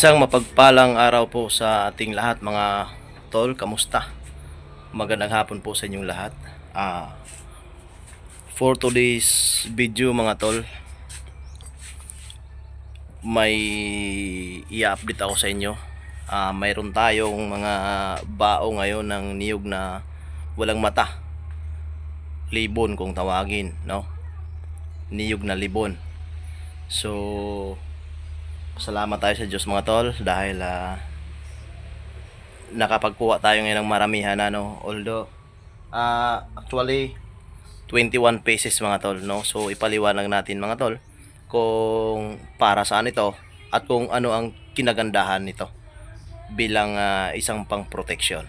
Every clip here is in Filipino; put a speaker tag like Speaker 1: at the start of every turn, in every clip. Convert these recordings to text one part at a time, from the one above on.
Speaker 1: Isang mapagpalang araw po sa ating lahat mga tol, kamusta? Magandang hapon po sa inyong lahat. Ah, for today's video mga tol, may i-update ako sa inyo. Ah, mayroon tayong mga bao ngayon ng niyog na walang mata. Libon kung tawagin, no? Niyog na libon. So, salamat tayo sa Diyos mga tol dahil ah, nakapagkuha tayo ngayon ng maramihan ano although ah, actually 21 pesos mga tol no so ipaliwanag natin mga tol kung para saan ito at kung ano ang kinagandahan nito bilang ah, isang pang protection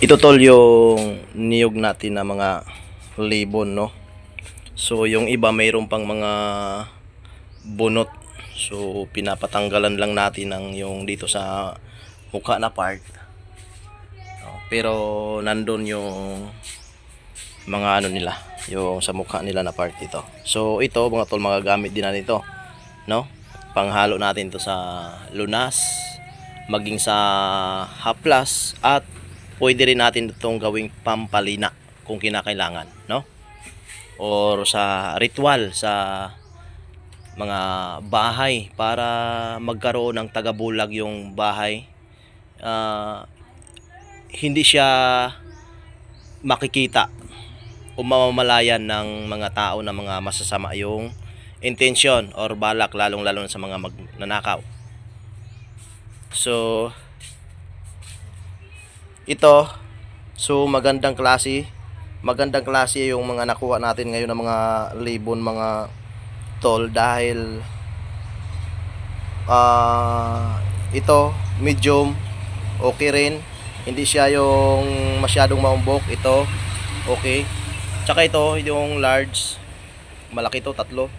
Speaker 1: ito tol yung niyog natin na mga libon no so yung iba mayroon pang mga bunot. So pinapatanggalan lang natin ang yung dito sa mukha na part. Pero nandun yung mga ano nila, yung sa mukha nila na part dito. So ito mga tol magagamit din natin ito, no? Panghalo natin to sa lunas, maging sa haplas at pwede rin natin itong gawing pampalina kung kinakailangan, no? Or sa ritual sa mga bahay para magkaroon ng tagabulag yung bahay. Ah, hindi siya makikita o mamamalayan ng mga tao na mga masasama yung intention or balak lalong lalo na sa mga magnanakaw. So ito so magandang klase magandang klase yung mga nakuha natin ngayon ng mga libon mga tol dahil ah ito medium okay rin. Hindi siya yung masyadong maumbok ito okay. Tsaka ito yung large malaki to tatlo.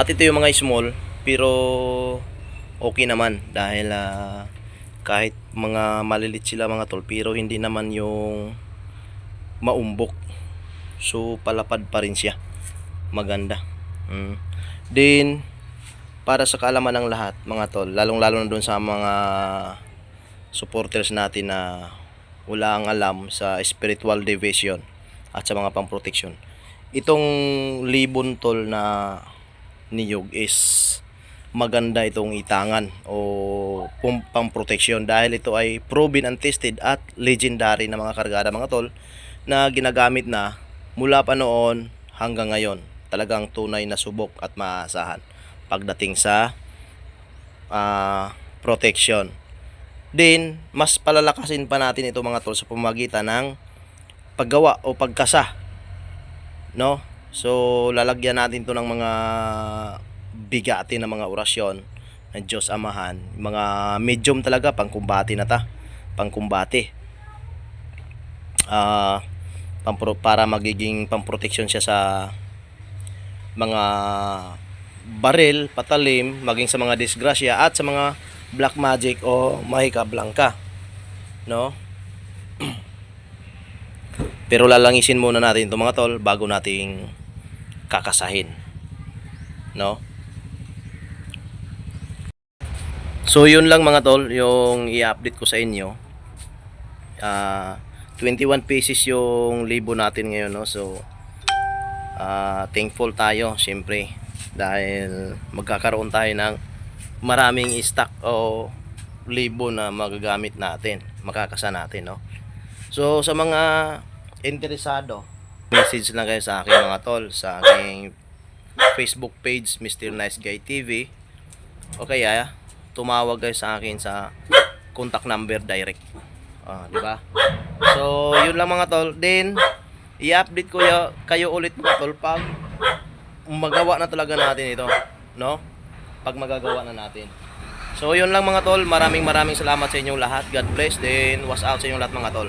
Speaker 1: At ito yung mga small pero okay naman dahil ah, kahit mga malilit sila mga tol pero hindi naman yung maumbok. So palapad pa rin siya maganda. Mm. Then, para sa kaalaman ng lahat, mga tol, lalong-lalo na doon sa mga supporters natin na wala ang alam sa spiritual division at sa mga pang-protection. Itong libon tol na niyog is maganda itong itangan o pang-protection dahil ito ay proven and tested at legendary na mga kargada mga tol na ginagamit na mula pa noon hanggang ngayon talagang tunay na subok at maasahan pagdating sa ah, protection. Then, mas palalakasin pa natin ito mga tol sa pamagitan ng paggawa o pagkasa. No? So, lalagyan natin to ng mga bigati na mga orasyon ng Diyos Amahan. Mga medium talaga, pangkumbati na ta. Pangkumbati. Ah, pampro- para magiging pamproteksyon siya sa mga baril, patalim, maging sa mga disgrasya at sa mga black magic o mahika blanca. No? Pero lalangisin muna natin ito mga tol bago nating kakasahin. No? So yun lang mga tol, yung i-update ko sa inyo. Ah, 21 pesos yung libo natin ngayon, no? So ah, thankful tayo syempre dahil magkakaroon tayo ng maraming stock o libo na magagamit natin, makakasa natin, no? So sa mga interesado, message lang kayo sa akin mga tol sa aking Facebook page Mr. Nice Guy TV o kaya tumawag kayo sa akin sa contact number direct. Ah, di ba? So, yun lang mga tol. Then, i-update ko ya, kayo ulit mga tol pag magawa na talaga natin ito. No? Pag magagawa na natin. So, yun lang mga tol. Maraming maraming salamat sa inyong lahat. God bless. Then, was out sa inyong lahat mga tol.